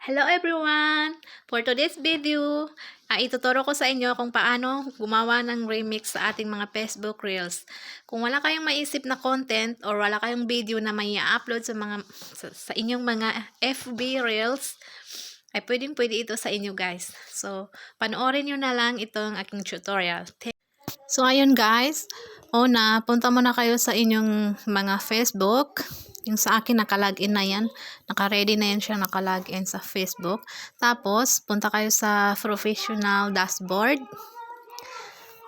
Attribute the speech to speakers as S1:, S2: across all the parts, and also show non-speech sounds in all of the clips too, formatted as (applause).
S1: Hello everyone! For today's video, ah, ituturo ko sa inyo kung paano gumawa ng remix sa ating mga Facebook Reels. Kung wala kayong maisip na content or wala kayong video na may upload sa mga sa, sa inyong mga FB Reels, ay pwedeng pwede ito sa inyo guys. So, panoorin nyo na lang itong aking tutorial. So, ayun guys. Una, punta muna kayo sa inyong mga Facebook. Yung sa akin, nakalagin na yan. Naka-ready na yan siya, nakalagin sa Facebook. Tapos, punta kayo sa professional dashboard.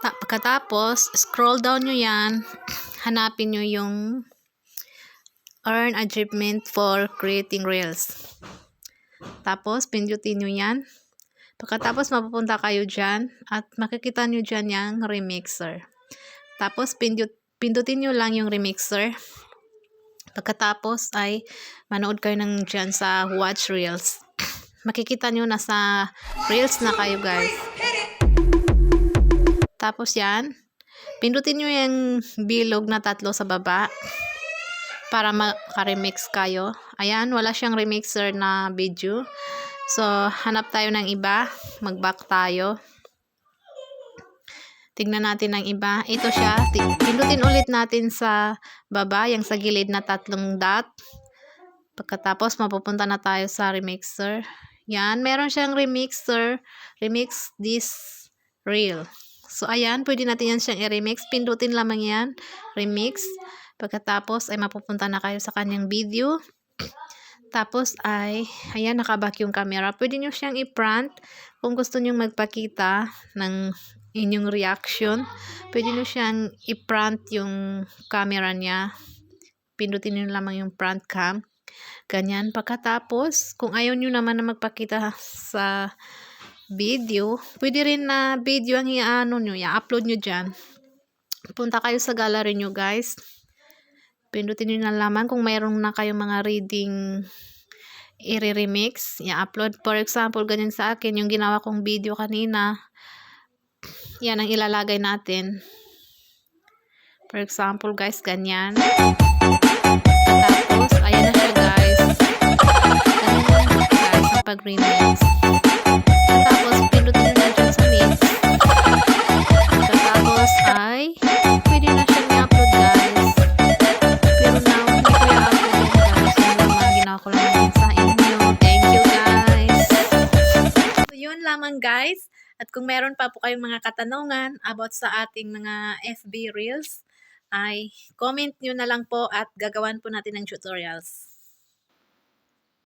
S1: Ta- pagkatapos, scroll down nyo yan. (clears throat) Hanapin nyo yung earn achievement for creating reels. Tapos, pindutin nyo yan. Pagkatapos, mapupunta kayo dyan at makikita nyo dyan yung remixer. Tapos, pindut, pindutin nyo lang yung remixer. Pagkatapos ay manood kayo ng dyan sa watch reels. (laughs) Makikita nyo na sa reels na kayo guys. Tapos yan, pindutin nyo yung bilog na tatlo sa baba para maka-remix kayo. Ayan, wala siyang remixer na video. So, hanap tayo ng iba. Mag-back tayo. Tignan natin ang iba. Ito siya. Pindutin ulit natin sa baba, yung sa gilid na tatlong dot. Pagkatapos, mapupunta na tayo sa remixer. Yan, meron siyang remixer. Remix this reel. So, ayan, pwede natin yan siyang i-remix. Pindutin lamang yan. Remix. Pagkatapos, ay mapupunta na kayo sa kanyang video. Tapos ay, ayan, nakaback yung camera. Pwede nyo siyang i-front kung gusto nyo magpakita ng inyong reaction. Pwede nyo siyang i-front yung camera niya. Pindutin nyo lamang yung front cam. Ganyan. Pagkatapos, kung ayaw nyo naman na magpakita sa video, pwede rin na video ang i-ano nyo, i-upload nyo dyan. Punta kayo sa gallery nyo guys. Pindutin nyo na lamang kung mayroong na kayong mga reading i-remix, i-upload. For example, ganyan sa akin, yung ginawa kong video kanina, yan ang ilalagay natin. For example, guys, ganyan. Tapos, ayan na siya, guys. Ganyan na guys, ang pag-remix. Tapos, pindutin nyo na dyan sa mix. Tapos, ay, pwede na siyang i-upload, guys. Pero now, hindi ko i-upload guys. Yung mga ginawa ko lang sa inyo. Thank you, guys. So, yun lamang, guys. At kung meron pa po kayong mga katanungan about sa ating mga FB Reels, ay comment nyo na lang po at gagawan po natin ng tutorials.